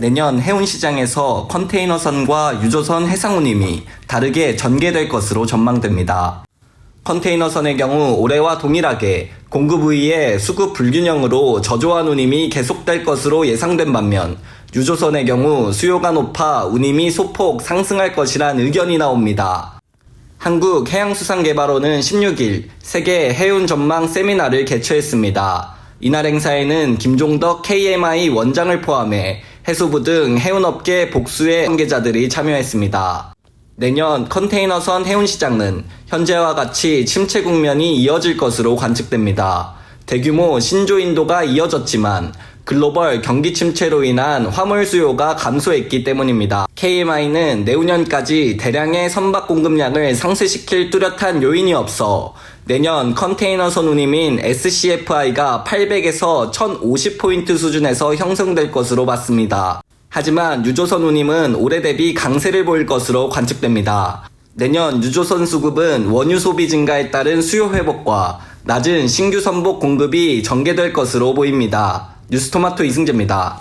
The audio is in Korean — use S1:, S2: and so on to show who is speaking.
S1: 내년 해운시장에서 컨테이너선과 유조선 해상운임이 다르게 전개될 것으로 전망됩니다. 컨테이너선의 경우 올해와 동일하게 공급 우위의 수급 불균형으로 저조한 운임이 계속될 것으로 예상된 반면 유조선의 경우 수요가 높아 운임이 소폭 상승할 것이란 의견이 나옵니다. 한국해양수산개발원은 16일 세계 해운 전망 세미나를 개최했습니다. 이날 행사에는 김종덕 KMI 원장을 포함해 해수부 등 해운업계 복수의 관계자들이 참여했습니다. 내년 컨테이너선 해운시장은 현재와 같이 침체 국면이 이어질 것으로 관측됩니다. 대규모 신조 인도가 이어졌지만 글로벌 경기 침체로 인한 화물 수요가 감소했기 때문입니다. KMI는 내후년까지 대량의 선박 공급량을 상쇄시킬 뚜렷한 요인이 없어 내년 컨테이너선 운임인 SCFI가 800에서 1050포인트 수준에서 형성될 것으로 봤습니다. 하지만 유조선 운임은 올해 대비 강세를 보일 것으로 관측됩니다. 내년 유조선 수급은 원유 소비 증가에 따른 수요 회복과 낮은 신규 선복 공급이 전개될 것으로 보입니다. 뉴스토마토 이승재입니다.